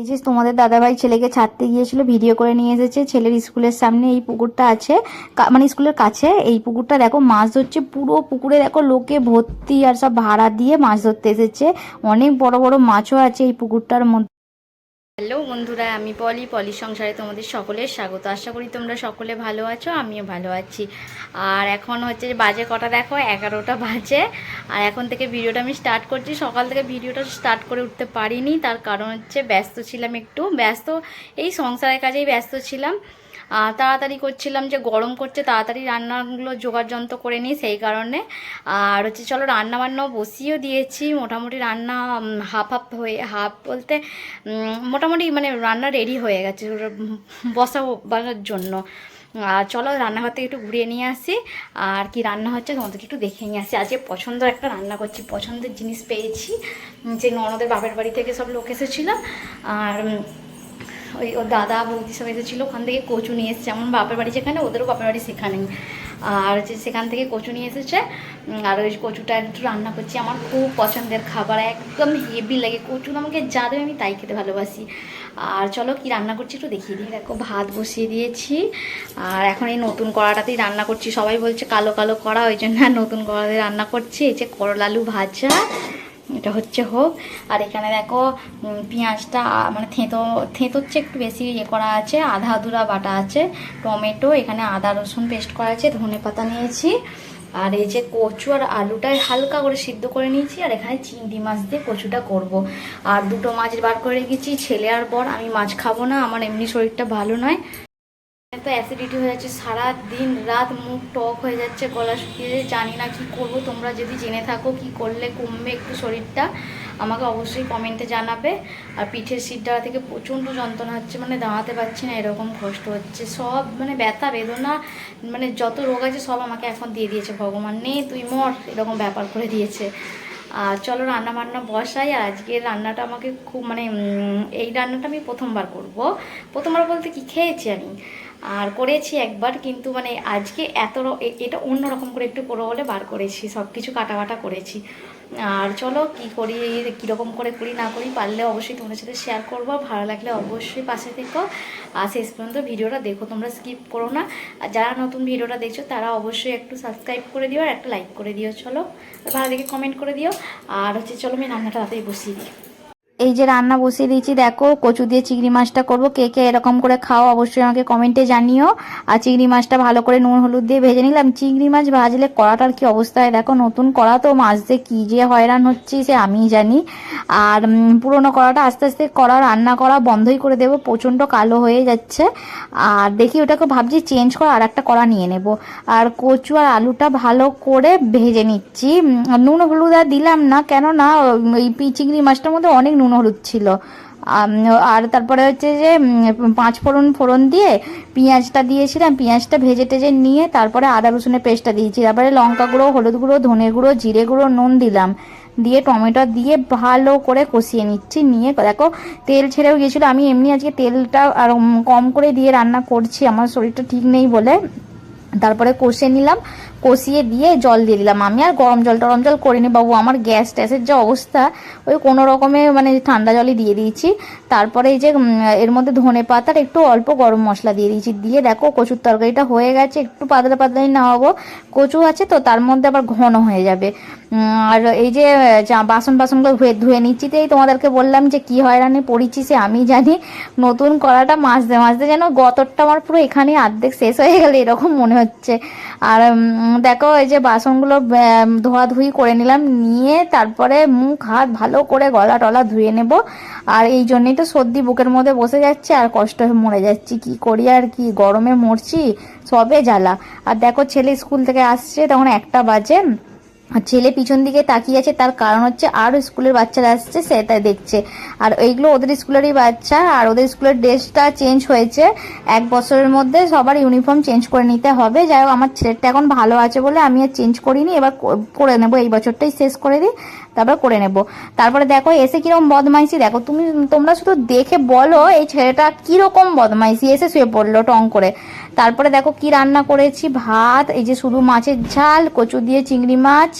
এই যে তোমাদের দাদাভাই ছেলেকে ছাড়তে গিয়েছিল, ভিডিও করে নিয়ে এসেছে। ছেলের স্কুলের সামনে এই পুকুরটা আছে। মানে স্কুলের কাছে। এই পুকুরটা দেখো, মাছ ধরছে পুরো পুকুরে। দেখো লোকে ভর্তি আর সব ভাড়া দিয়ে মাছ ধরতে এসেছে। অনেক বড় বড় মাছও আছে এই পুকুরটার মধ্যে। হ্যালো বন্ধুরা, আমি পলি পলি সংসারে তোমাদের সকলের স্বাগত। আশা করি তোমরা সকলে ভালো আছো, আমিও ভালো আছি। আর এখন হচ্ছে বাজে কটা দেখো? এগারোটা বাজে। আর এখন থেকে ভিডিওটা আমি স্টার্ট করছি। সকাল থেকে ভিডিওটা স্টার্ট করে উঠতে পারিনি। তার কারণ হচ্ছে ব্যস্ত ছিলাম একটু। ব্যস্ত, এই সংসারের কাজেই ব্যস্ত ছিলাম। তাড়াতাড়ি করছিলাম যে গরম করছে, তাড়াতাড়ি রান্নাগুলো জোগাড় যন্ত্র করে নিই সেই কারণে। আর হচ্ছে চলো রান্না বান্নাও বসিয়েও দিয়েছি। মোটামুটি রান্না হাফ হাফ হয়ে হাফ বলতে মোটামুটি মানে রান্না রেডি হয়ে গেছে বসাবার জন্য। আর চলো রান্নাঘর থেকে একটু ঘুরিয়ে নিয়ে আসি। আর কি রান্না হচ্ছে তোমাদেরকে একটু দেখে নিয়ে আসি। আজকে পছন্দ একটা রান্না করছি, পছন্দের জিনিস পেয়েছি। যে ননদের বাপের বাড়ি থেকে সব লোক এসেছিল। আর ওই ওর দাদা বৌদি সব এসেছিল, ওখান থেকে কচু নিয়ে এসেছে। আমার বাপের বাড়ি যেখানে, ওদেরও বাপের বাড়ি সেখানেই আর হচ্ছে সেখান থেকে কচু নিয়ে এসেছে। আর ওই কচুটা একটু রান্না করছি। আমার খুব পছন্দের খাবার, একদম হেভি লাগে। কচু আমাকে যা দেবে আমি তাই খেতে ভালোবাসি। আর চলো কি রান্না করছি একটু দেখিয়ে দিই। দেখো, ভাত বসিয়ে দিয়েছি। আর এখন এই নতুন কড়াটাতেই রান্না করছি। সবাই বলছে কালো কালো কড়া, ওই জন্য নতুন কড়াতে রান্না করছি। এই যে করলা আলু ভাজা এটা হচ্ছে হোক। আর এখানে দেখো পেঁয়াজটা মানে থেঁতো থেঁতোচ্ছে একটু বেশি ইয়ে করা আছে, আধা আধুরা বাটা আছে, টমেটো, এখানে আদা, রসুন পেস্ট করা আছে, ধনে পাতা নিয়েছি। আর এই যে কচু আর আলুটাই হালকা করে সিদ্ধ করে নিয়েছি, আর এখানে চিংড়ি মাছ দিয়ে কচুটা করব। আর দুটো মাছ বার করে রেখেছি, ছেলে আর বর, আমি মাছ খাব না, আমার এমনি শরীরটা ভালো নয়। এত অ্যাসিডিটি হয়ে যাচ্ছে সারা দিন রাত মুখ টক হয়ে যাচ্ছে, গলা শুকিয়ে জানি না কি করব, তোমরা যদি জেনে থাকো কি করলে কমবে একটু শরীরটা, আমাকে অবশ্যই কমেন্টে জানাবে। আর পিঠের সিটটা থেকে প্রচণ্ড যন্ত্রণা হচ্ছে মানে দাঁড়াতে পারছি না, এরকম কষ্ট হচ্ছে। সব মানে ব্যথা, বেদনা মানে যত রোগ আছে, সব আমাকে এখন দিয়ে দিয়েছে, ভগবান নে, তুই মর, এরকম ব্যাপার করে দিয়েছে। আর চলো রান্না বান্না বসাই আর আজকে রান্নাটা আমাকে খুব মানে এই রান্নাটা আমি প্রথমবার করব। প্রথমবার বলতে কি খেয়েছি আমি? আর করেছি একবার, কিন্তু মানে আজকে এত এটা অন্য রকম করে একটু করব বলে বার করেছি সব কিছু কাটা কাটা করেছি। আর চলো কি করি কীরকম করে করি, না করি, পারলে অবশ্যই তোমাদের সাথে শেয়ার করব ভালো লাগলে অবশ্যই পাশে থেকো। আর শেষ পর্যন্ত ভিডিওটা দেখো, তোমরা স্কিপ করো না। আর যারা নতুন ভিডিওটা দেখছ, তারা অবশ্যই একটু সাবস্ক্রাইব করে দিও, আর একটা লাইক করে দিও, চলো। ভালো দেখে কমেন্ট করে দিও। আর হচ্ছে, চলো আমি রান্নাটা তাড়াতাড়ি বসিয়ে দিই। এই যে রান্না বসিয়ে দিয়েছি, দেখো, কচু দিয়ে চিংড়ি মাছটা করব। কে কে এরকম করে খাও, অবশ্যই আমাকে কমেন্টে জানিও। আর চিংড়ি মাছটা ভালো করে নুন, হলুদ দিয়ে ভেজে নিলাম। চিংড়ি মাছ ভাজলে কড়াটার কি অবস্থা? হয় দেখো, নতুন কড়া তো মাছ দিয়ে কী যে হয়রান হচ্ছি সে আমিই জানি। আর পুরনো কড়াটা আস্তে আস্তে কড়া রান্না করা বন্ধই করে দেবো, প্রচণ্ড কালো হয়ে যাচ্ছে। আর দেখি, ওটাকে ভাবছি চেঞ্জ করে আর একটা কড়া নিয়ে নেব। আর কচু আর আলুটা ভালো করে ভেজে নিচ্ছি। নুন, হলুদ আর দিলাম না, কেননা এই চিংড়ি মাছটার মধ্যে অনেক নুন হলুদ ছিল। আর তারপরে হচ্ছে যে পাঁচ ফোড়ন ফোড়ন দিয়ে পেঁয়াজটা দিয়েছিলাম, পেঁয়াজটা ভেজে টেজে নিয়ে তারপরে আদা, রসুনের পেস্টটা দিয়েছি। তারপরে লঙ্কা গুঁড়ো, হলুদ গুঁড়ো, ধনে গুঁড়ো, জিরে গুঁড়ো, নুন দিলাম। দিয়ে টমেটো দিয়ে ভালো করে কষিয়ে নিচ্ছি, নিয়ে দেখো তেল ছেড়েও গিয়েছিল। আমি এমনি আজকে তেলটা আর কম করে দিয়ে রান্না করছি, আমার শরীরটা ঠিক নেই বলে। তারপরে কষে নিলাম। কষিয়ে দিয়ে জল দিয়ে দিলাম। আমি আর গরম জল টরম জল করিনি বাবু, আমার গ্যাস ট্যাসের যে অবস্থা, ওই কোনো রকমে মানে ঠান্ডা জলই দিয়ে দিয়েছি। তারপরে এই যে এর মধ্যে ধনে পাতার একটু অল্প গরম মশলা দিয়ে দিয়েছি। দিয়ে দেখো কচুর তরকারিটা হয়ে গেছে, একটু পাতলা পাতলাই নামাবো কচু আছে তো, তার মধ্যে আবার ঘন হয়ে যাবে। আর এই যে বাসন বাসনগুলো ধুয়ে ধুয়ে নিচ্ছি তো, এই তোমাদেরকে বললাম যে কি হয়রানি পড়েছি সে, আমি জানি নতুন করাটা মাজতে মাজতে যেন গতরটা আমার পুরো এখানে অর্ধেক শেষ হয়ে গেলে, এরকম মনে হচ্ছে। আর দেখো, এই যে বাসনগুলো ধোয়াধুয়ি করে নিলাম, নিয়ে তারপরে মুখ, হাত ভালো করে গলা টলা ধুয়ে নেব। আর এই জন্যই তো সর্দি বুকের মধ্যে বসে যাচ্ছে, আর কষ্ট হয়ে মরে যাচ্ছি। কি করি আর কি? গরমে মরছি, সবে জ্বালা। আর দেখো, ছেলে স্কুল থেকে আসছে, তখন একটা বাজে। আর ছেলে পিছন দিকে তাকিয়ে আছে, তার কারণ হচ্ছে আরও স্কুলের বাচ্চারা আসছে সেটা দেখছে। আর এইগুলো ওদের স্কুলেরই বাচ্চা, আর ওদের স্কুলের ড্রেসটা চেঞ্জ হয়েছে। এক বছরের মধ্যে সবার ইউনিফর্ম চেঞ্জ করে নিতে হবে। যাই হোক, আমার ছেলেটা এখন ভালো আছে বলে আমি আর চেঞ্জ করিনি, এবার করে নেব, এই বছরটাই শেষ করে দিই, তারপর করে নেব। তারপরে দেখো, এসে কীরকম বদমাইশি, দেখো তুমি, তোমরা শুধু দেখে বলো, এই ছেলেটা কীরকম বদমাইশি, এসে শুয়ে পড়ল টং করে। তারপরে দেখো কি রান্না করেছি? ভাত, এই যে শুধু মাছের ঝাল, কচু দিয়ে চিংড়ি মাছ,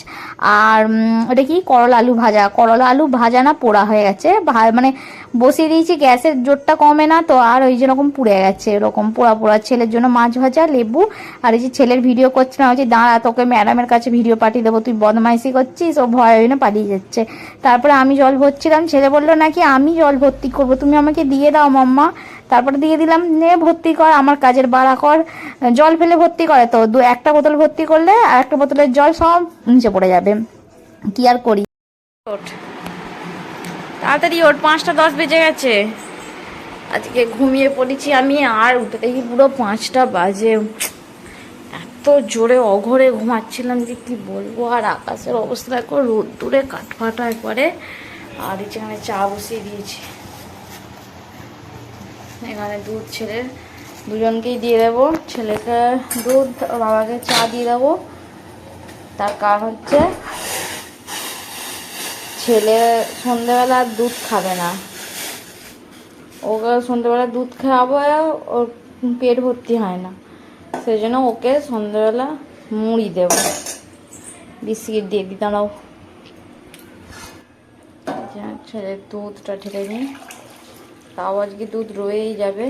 আর ওটা কি? করলা আলু ভাজা। করলা আলু ভাজা না পোড়া হয়ে গেছে। মানে বসিয়ে দিয়েছি, গ্যাসের জোরটা কমে না তো, আর ওই যেরকম পুড়ে গেছে, এরকম পোড়া পোড়া। ছেলের জন্য মাছ ভাজা, লেবু, আর এই যে ছেলের ভিডিও করছে না হচ্ছে দাঁড়া, তোকে ম্যাডামের কাছে ভিডিও পাঠিয়ে দেবো, তুই বদমাইশি করছিস, ও ভয় না পালিয়ে যাচ্ছে। তারপরে আমি জল ভরছিলাম, ছেলে বলল, নাকি আমি জল ভর্তি করব? তুমি আমাকে দিয়ে দাও, মাম্মা। তারপরে দিয়ে দিলাম, নে, ভর্তি কর, আমার কাজের বাড়া কর। জল ফেলে ভর্তি করে তো, দু, একটা বোতল ভর্তি করলে আর একটা বোতলের জল সব নিচে পড়ে যাবে। কি আর করি? তাড়াতাড়ি ওঠ পাঁচটা দশ বেজে গেছে। আজকে ঘুমিয়ে পড়েছি আমি, আর উঠে দেখি পুরো পাঁচটা বাজে। এত জোরে অঘরে ঘুমাচ্ছিলাম যে কি বলব, আর আকাশের অবস্থা দেখো, রোদ্দুরে কাঠফাটা একবারে। আর এখানে চা বসিয়ে দিয়েছি। এখানে দুধ ছেলে দুজনকেই দিয়ে দেবো। ছেলেকে দুধ, বাবাকে চা দিয়ে দেবো। তার কারণ হচ্ছে ছেলে সন্ধেবেলা আর দুধ খাবে না। ওকে সন্ধেবেলা দুধ খাওয়াবো ওর পেট ভর্তি হয় না। সেই জন্য ওকে সন্ধেবেলা মুড়ি দেবো। বিস্কিট দিয়ে দিই দাঁড়াও। ছেলের দুধটা ঢেলে নিই তাও আজকে দুধ রয়েই যাবে।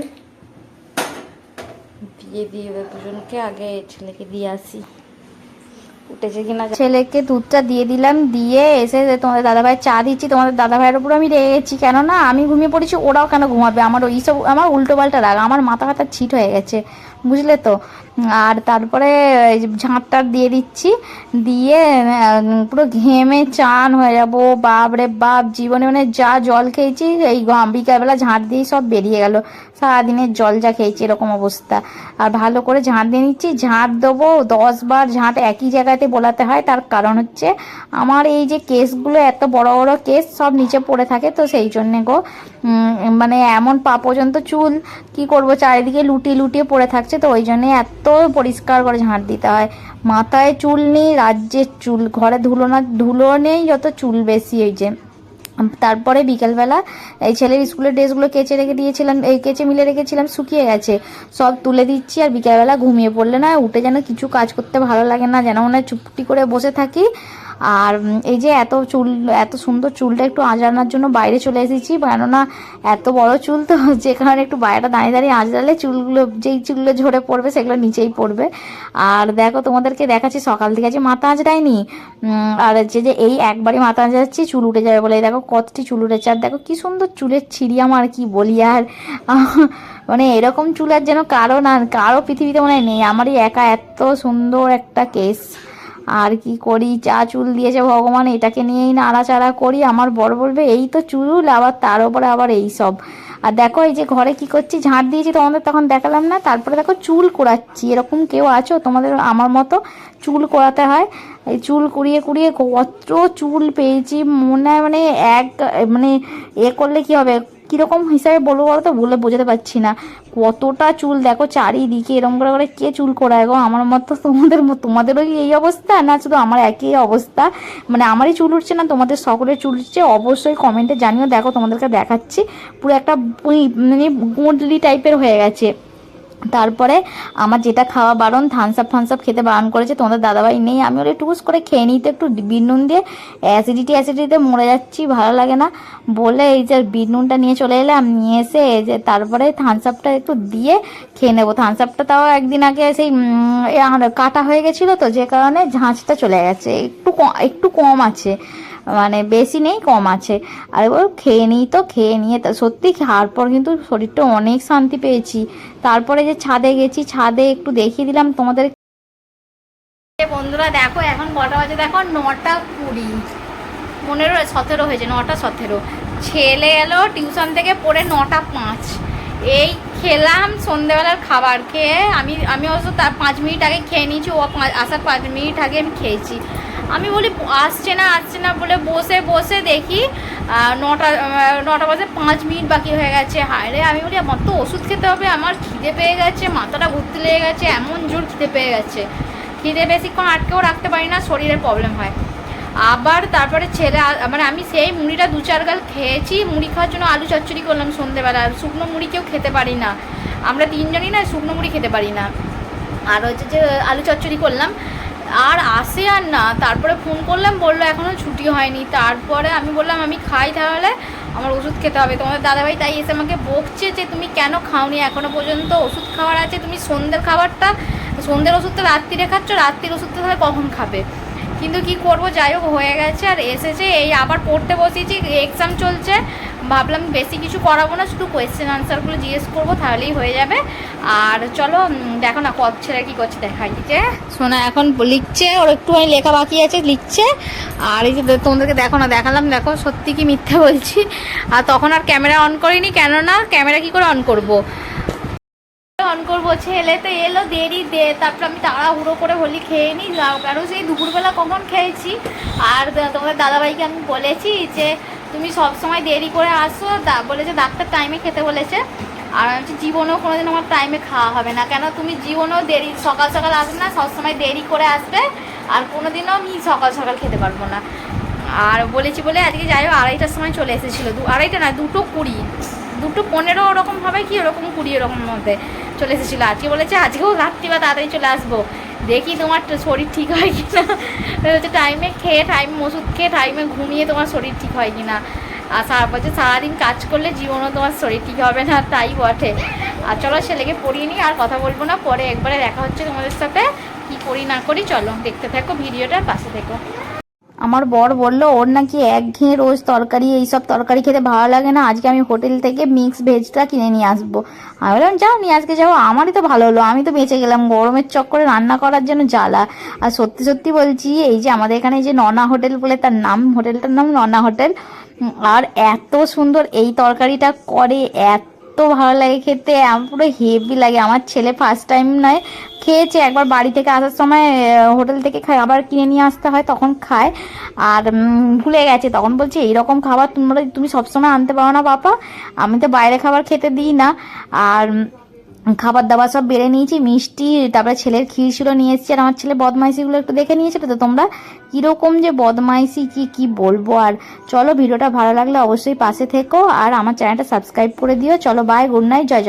দিয়ে দিয়ে দুজনকে আগে ছেলেকে দিয়ে আসি। উঠেছে কিনা ছেলেকে দুধটা দিয়ে দিলাম, দিয়ে এসে তোমাদের দাদাভাই চা দিচ্ছি, তোমাদের দাদাভাইয়ের উপর আমি রেগে গেছি কেননা আমি ঘুমিয়ে পড়েছি, ওরাও কেন ঘুমাবে? আমার ওই সব আমার উল্টো পাল্টা রাগ, আমার মাথা ব্যথা ছিট হয়ে গেছে, বুঝলে তো? আর তারপরে ঝাঁটটা দিয়ে দিচ্ছি, দিয়ে পুরো ঘেমে চান হয়ে যাব। বাপ রে বাপ, জীবনে মানে যা জল খেয়েছি, এই বিকালবেলা ঝাঁট দিয়ে সব বেরিয়ে গেল। সারাদিনের জল যা খেয়েছি, এরকম অবস্থা। আর ভালো করে ঝাঁট দিয়ে নিচ্ছি, ঝাঁট দেবো দশ বার, ঝাঁট একই জায়গাতে বোলাতে হয়। তার কারণ হচ্ছে আমার এই যে কেসগুলো, এত বড় বড় কেস সব নিচে পড়ে থাকে, তো সেই জন্যে গো মানে এমন পা পর্যন্ত চুল কি করব, চারিদিকে লুটিয়ে লুটিয়ে পড়ে থাকছে, তো ওই জন্যে এত পরিষ্কার করে ঝাঁট দিতে হয়। মাথায় চুল নেই, রাজ্যের চুল, ঘরে ধুলো না, ধুলো নেই, যত চুল বেশি এই যে। তারপরে বিকেলবেলা এই ছেলের স্কুলের ড্রেসগুলো কেচে রেখে দিয়েছিলাম, এই কেচে মিলে রেখেছিলাম, শুকিয়ে গেছে। সব তুলে দিচ্ছি আর বিকালবেলা ঘুমিয়ে পড়লে না উঠে যেন কিছু কাজ করতে ভালো লাগে না, যেন মনে চুপটি করে বসে থাকি। আর এই যে এত চুল, এত সুন্দর চুলটা একটু আঁচড়ানোর জন্য বাইরে চলে এসেছি। কেননা এত বড় চুল তো যে কারণে একটু বাইরে দাঁড়িয়ে দাঁড়িয়ে আঁচড়ালে চুলগুলো, যেই চুলগুলো ঝরে পড়বে সেগুলো নিচেই পড়বে। আর দেখো তোমাদেরকে দেখাচ্ছি, সকাল থেকে আজকে মাথা আঁচড়াইনি। আর যে যে এই একবারই মাথা আঁচড়াচ্ছি, চুল উঠে যাবে বলে। দেখো কতটি চুল উঠেছে। আর দেখো কি সুন্দর চুলের ছিঁড়ি আমার, কি বলি আর। মানে এরকম চুল আর যেন কারও না, কারও পৃথিবীতে মনে নেই। আমারই একা এত সুন্দর একটা কেস আর কি করি? চা চুল দিয়েছে ভগবান, এটাকে নিয়েই নাড়াচাড়া করি। আমার বড় বলবে, এই তো চুল, আবার তার উপরে আবার এই সব। আর দেখো, এই যে ঘরে কি করছি? ঝাঁট দিয়েছি তোমাদের তখন দেখালাম না। তারপরে দেখো, চুল কোড়াচ্ছি। এরকম কেউ আছো? তোমাদের, আমার মতো চুল কোড়াতে হয়? এই চুল কুড়িয়ে কুড়িয়ে কত চুল পেয়েছি। মনে হয় মানে এক মানে এ করলে কি হবে? কীরকম হিসাবে বলব বলো তো বলে বোঝাতে পারছি না। কতটা চুল? দেখো চারিদিকে এরকম করে করে কে চুল করায় গো? আমার মতো তোমাদের তোমাদেরও কি এই অবস্থা? না, শুধু আমার একই অবস্থা। মানে আমারই চুল উঠছে না, তোমাদের সকলের চুল উঠছে। অবশ্যই কমেন্টে জানিও। দেখো তোমাদেরকে দেখাচ্ছি। পুরো একটা মানে গুঁডলি টাইপের হয়ে গেছে। তারপরে আমার যেটা খাওয়া বারণ থামস আপ ফানস খেতে বারণ করেছে, তোমাদের দাদাভাই নেই, আমি ওর একটু করে খেয়ে নিতে একটু বিট নুন দিয়ে অ্যাসিডিটি অ্যাসিডিটিতে মরে যাচ্ছি, ভালো লাগে না। বলে এই যে বিট নুনটা নিয়ে চলে এলাম, নিয়ে এসে এই যে তারপরে থামস আপটা একটু দিয়ে খেয়ে নেব। থামস আপটা তাও একদিন আগে সেই কাটা হয়ে গেছিল তো, যে কারণে ঝাঁঝটা চলে গেছে, একটু একটু কম আছে। মানে বেশি নেই, কম আছে। আর এবার খেয়ে নিই তো, খেয়ে নিয়ে সত্যি খাওয়ার পর কিন্তু শরীরটা অনেক শান্তি পেয়েছি। তারপরে যে ছাদে গেছি, ছাদে একটু দেখিয়ে দিলাম তোমাদের। বন্ধুরা দেখো, এখন কটা বাজে? দেখো, নটা কুড়ি। পনেরো, সতেরো হয়েছে, নটা সতেরো। ছেলে এলো টিউশন থেকে পড়ে নটা পাঁচ। এই খেলাম সন্ধেবেলার খাবার খেয়ে, আমি আমি অবশ্য তার পাঁচ মিনিট আগে খেয়ে নিয়েছি, ও আসার পাঁচ মিনিট আগে আমি খেয়েছি। আমি বলি, আসছে না আসছে না বলে বসে বসে দেখি নটা নটা বাজে পাঁচ মিনিট বাকি হয়ে গেছে। হায় রে, আমি বলি, আমার তো ওষুধ খেতে হবে, আমার খিদে পেয়ে গেছে, মাথাটা ঘুরতে লেগে গেছে, এমন জোর খিদে পেয়ে গেছে। খিদে বেশিক্ষণ আটকেও রাখতে পারি না, শরীরের প্রবলেম হয়। আবার তারপরে ছেলে মানে আমি সেই মুড়িটা দু চার গাল খেয়েছি, মুড়ি খাওয়ার জন্য আলু চচ্চড়ি করলাম সন্ধেবেলা, আর শুকনো মুড়ি কেউ খেতে পারি না। আমরা তিনজনই না, শুকনো মুড়ি খেতে পারি না। আর হচ্ছে যে, আলু চচ্চড়ি করলাম আর আসে আর না। তারপরে ফোন করলাম, বলল এখনও ছুটি হয়নি। তারপরে আমি বললাম, আমি খাই তাহলে, আমার ওষুধ খেতে হবে। তোমাদের দাদাভাই তাই এসে আমাকে বকছে যে, তুমি কেন খাওনি? এখনও পর্যন্ত ওষুধ খাওয়ার আছে। তুমি সন্ধ্যের খাবারটা, সন্ধ্যের ওষুধটা রাত্রিরে খাচ্ছ রাত্রির ওষুধটা তাহলে কখন খাবে? কিন্তু কি করব? যাই হোক, হয়ে গেছে আর এসেছে। এই আবার পড়তে বসেছি এক্সাম চলছে। ভাবলাম বেশি কিছু করাবো না, শুধু কোয়েশ্চেন আনসারগুলো জিজ্ঞেস করব, তাহলেই হয়ে যাবে। আর চলো দেখো না, কত ছেলে কী করছে দেখাই যে সোনা এখন লিখছে, ওর একটুখানি লেখা বাকি আছে, লিখছে। আর এই যে তোমাদেরকে দেখো না, দেখালাম, দেখো, সত্যি কি মিথ্যে বলছি। আর তখন আর ক্যামেরা অন করিনি, কেননা ক্যামেরা কি করে অন করব? অন করব ছেলে তো এলো দেরি দে তারপর আমি তাড়াহুড়ো করে হোলি খেয়ে নিই কারণ সেই দুপুরবেলা কখন খেয়েছি? আর তোমাদের দাদাভাইকে আমি বলেছি যে তুমি সব সময় দেরি করে আসো দা- বলেছে ডাক্তার টাইমে খেতে বলেছে। আর বলছি, জীবনেও কোনোদিন আমার টাইমে খাওয়া হবে না। কেন? তুমি জীবনেও দেরি সকাল সকাল আসবে না সবসময় দেরি করে আসবে। আর কোনোদিনও আমি সকাল সকাল খেতে পারব না। আর বলেছি বলে আজকে যাই হোক আড়াইটার সময় চলে এসেছিল। দু আড়াইটা না দুটো কুড়ি। দুটো পনেরো ওরকম হবে কি? ওরকম কুড়ি এরকম মধ্যে। চলে এসেছিল, আজকে বলেছে, আজকেও রাত্রি বা তাড়াতাড়ি চলে আসব। দেখি তোমার শরীর ঠিক হয় কি না হচ্ছে টাইমে খেয়ে টাইমে ওষুধ খেয়ে টাইমে ঘুমিয়ে তোমার শরীর ঠিক হয় কি না আর সারা বছর সারাদিন কাজ করলে জীবনও তোমার শরীর ঠিক হবে না, তাই বটে। আর চলো ছেলেকে পড়িয়ে নিই, আর কথা বলব না, পরে একবারে দেখা হচ্ছে তোমাদের সাথে। কি করি না করি, চলো দেখতে থাকো ভিডিওটা পাশে থেকো। আমার বর বলল, ওর নাকি এক একঘেয়ে রোজ তরকারি এইসব তরকারি খেতে ভালো লাগে না। আজকে আমি হোটেল থেকে মিক্স ভেজটা কিনে নিয়ে আসব। আমি বললাম, যাও, নিয়ে আজকে যাও আমারই তো ভালো হলো। আমি তো বেঁচে গেলাম। গরমের চক্করে রান্না করার জন্য জ্বালা। আর সত্যি সত্যি বলছি, এই যে আমাদের এখানে যে ননা হোটেল বলে তার নাম, হোটেলটার নাম ননা হোটেল আর এত সুন্দর এই তরকারিটা করে, এত ভালো লাগে খেতে আমার পুরো হেভি লাগে। আমার ছেলে ফার্স্ট টাইম নয়, খেয়েছে। একবার বাড়ি থেকে আসার সময় হোটেল থেকে খায়, আবার কিনে নিয়ে আসতে হয়, তখন খায়। আর ভুলে গেছে, তখন বলছে, এইরকম খাবার তোমরা, তুমি সবসময় আনতে পারো না বাপা আমি তো বাইরে খাবার খেতে দিই না। আর খাবার দাবার সব বেড়ে নিয়েছি, মিষ্টি, তারপরে ছেলের ক্ষীর ছিল নিয়ে এসেছি, আর আমার ছেলে বদমাইশিগুলো একটু দেখে নিয়েছিল তো তোমরা কীরকম যে বদমাইশি, কি কি বলব? আর চলো ভিডিওটা ভালো লাগলে অবশ্যই পাশে থেকো, আর আমার চ্যানেলটা সাবস্ক্রাইব করে দিও। চলো বাই গুড নাইট জয়